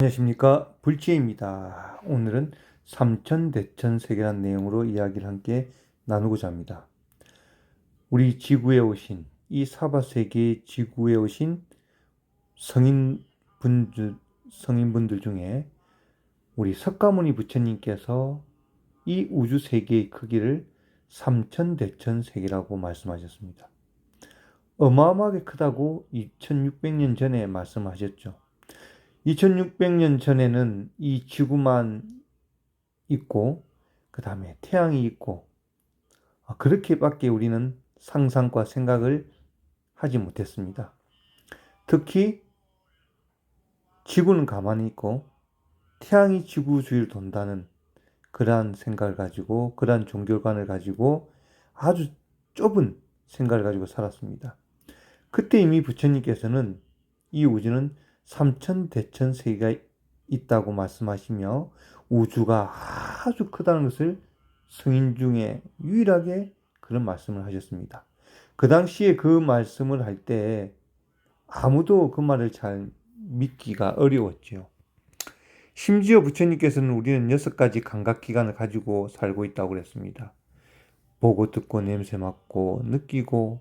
안녕하십니까 불지혜입니다. 오늘은 삼천 대천 세계란 내용으로 이야기를 함께 나누고자 합니다. 우리 지구에 오신 이 사바세계 지구에 오신 성인분들 성인분들 중에 우리 석가모니 부처님께서 이 우주 세계의 크기를 삼천 대천 세계라고 말씀하셨습니다. 어마어마하게 크다고 2600년 전에 말씀하셨죠. 2600년 전에는 이 지구만 있고 그 다음에 태양이 있고 아, 그렇게밖에 우리는 상상과 생각을 하지 못했습니다. 특히 지구는 가만히 있고 태양이 지구 주위를 돈다는 그러한 생각을 가지고 그러한 종교관을 가지고 아주 좁은 생각을 가지고 살았습니다. 그때 이미 부처님께서는 이 우주는 삼천 대천 세계가 있다고 말씀하시며 우주가 아주 크다는 것을 성인 중에 유일하게 그런 말씀을 하셨습니다. 그 당시에 그 말씀을 할 때 아무도 그 말을 잘 믿기가 어려웠죠. 심지어 부처님께서는 우리는 여섯 가지 감각 기관을 가지고 살고 있다고 그랬습니다. 보고 듣고 냄새 맡고 느끼고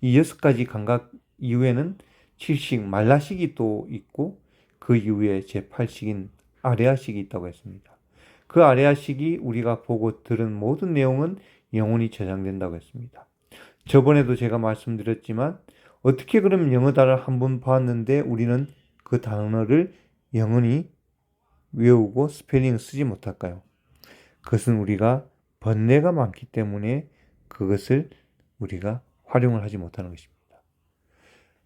이 여섯 가지 감각 이후에는 칠식 말라식이 또 있고 그 이후에 제8식인 아레아식이 있다고 했습니다. 그 아레아식이 우리가 보고 들은 모든 내용은 영원히 저장된다고 했습니다. 저번에도 제가 말씀드렸지만 어떻게 그럼 영어 단어를 한번 봤는데 우리는 그 단어를 영원히 외우고 스펠링 쓰지 못할까요? 그것은 우리가 번뇌가 많기 때문에 그것을 우리가 활용을 하지 못하는 것입니다.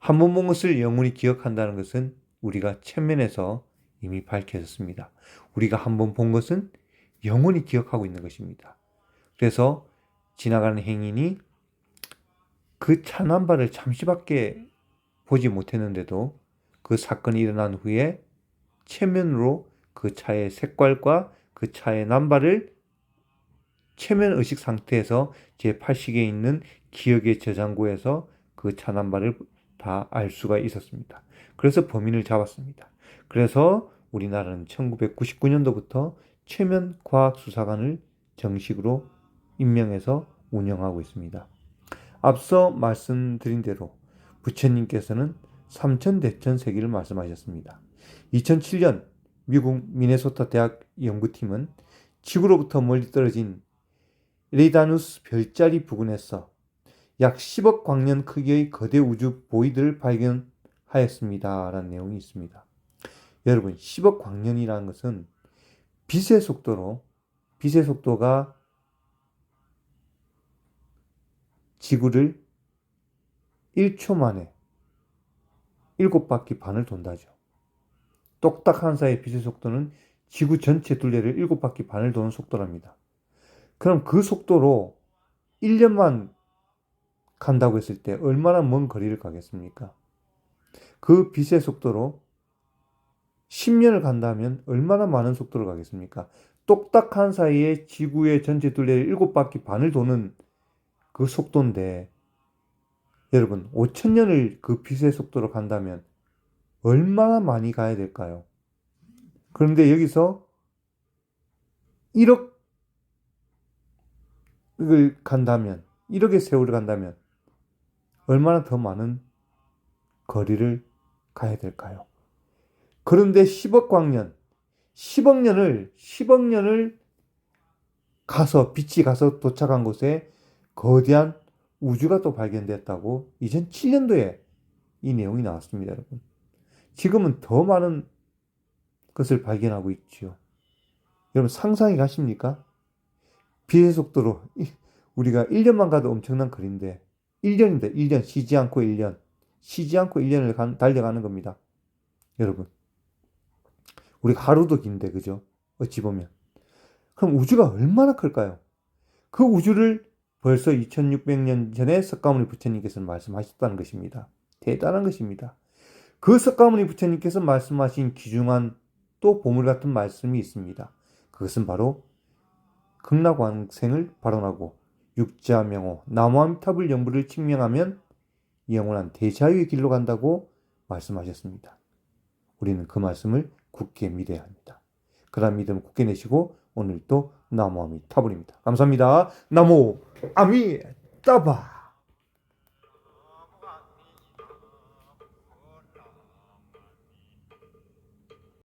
한 번 본 것을 영원히 기억한다는 것은 우리가 천면에서 이미 밝혀졌습니다. 우리가 한 번 본 것은 영원히 기억하고 있는 것입니다. 그래서 지나가는 행인이 그 차남발을 잠시밖에 보지 못했는데도 그 사건이 일어난 후에 체면으로 그 차의 색깔과 그 차의 남발을 체면 의식 상태에서 제8식에 있는 기억의 저장고에서 그 차 남발을 다 알 수가 있었습니다. 그래서 범인을 잡았습니다. 그래서 우리나라는 1999년도부터 최면 과학수사관을 정식으로 임명해서 운영하고 있습니다. 앞서 말씀드린 대로 부처님께서는 삼천대천 세계를 말씀하셨습니다. 2007년 미국 미네소타 대학 연구팀은 지구로부터 멀리 떨어진 레이다누스 별자리 부근에서 약 10억 광년 크기의 거대 우주 보이드를 발견하였습니다. 라는 내용이 있습니다. 여러분, 10억 광년이라는 것은 빛의 속도로, 빛의 속도가 지구를 1초 만에 7바퀴 반을 돈다죠. 똑딱 한 사이의 빛의 속도는 지구 전체 둘레를 7바퀴 반을 도는 속도랍니다. 그럼 그 속도로 1년만 간다고 했을 때 얼마나 먼 거리를 가겠습니까? 그 빛의 속도로 10년을 간다면 얼마나 많은 속도를 가겠습니까? 똑딱한 사이에 지구의 전체 둘레를 7바퀴 반을 도는 그 속도인데 여러분 5천년을 그 빛의 속도로 간다면 얼마나 많이 가야 될까요? 그런데 여기서 1억을 간다면 1억의 세월을 간다면 얼마나 더 많은 거리를 가야 될까요? 그런데 10억 광년, 10억 년을, 10억 년을 가서, 빛이 가서 도착한 곳에 거대한 우주가 또 발견됐다고 2007년도에 이 내용이 나왔습니다, 여러분. 지금은 더 많은 것을 발견하고 있지요. 여러분 상상이 가십니까? 빛의 속도로 우리가 1년만 가도 엄청난 거리인데 1년인데 1년 쉬지 않고 1년 쉬지 않고 1년을 달려가는 겁니다. 여러분 우리가 하루도 긴데 그죠? 어찌 보면 그럼 우주가 얼마나 클까요? 그 우주를 벌써 2600년 전에 석가모니 부처님께서 말씀하셨다는 것입니다. 대단한 것입니다. 그 석가모니 부처님께서 말씀하신 귀중한 또 보물 같은 말씀이 있습니다. 그것은 바로 극락왕생을 발언하고 육자명호 나무암탑을 영부를 증명하면 영원한 대자유의 길로 간다고 말씀하셨습니다. 우리는 그 말씀을 굳게 믿어야 합니다. 그런 믿음 굳게 내시고 오늘도 나무 아미 타버립니다. 감사합니다. 나무 아미 따바.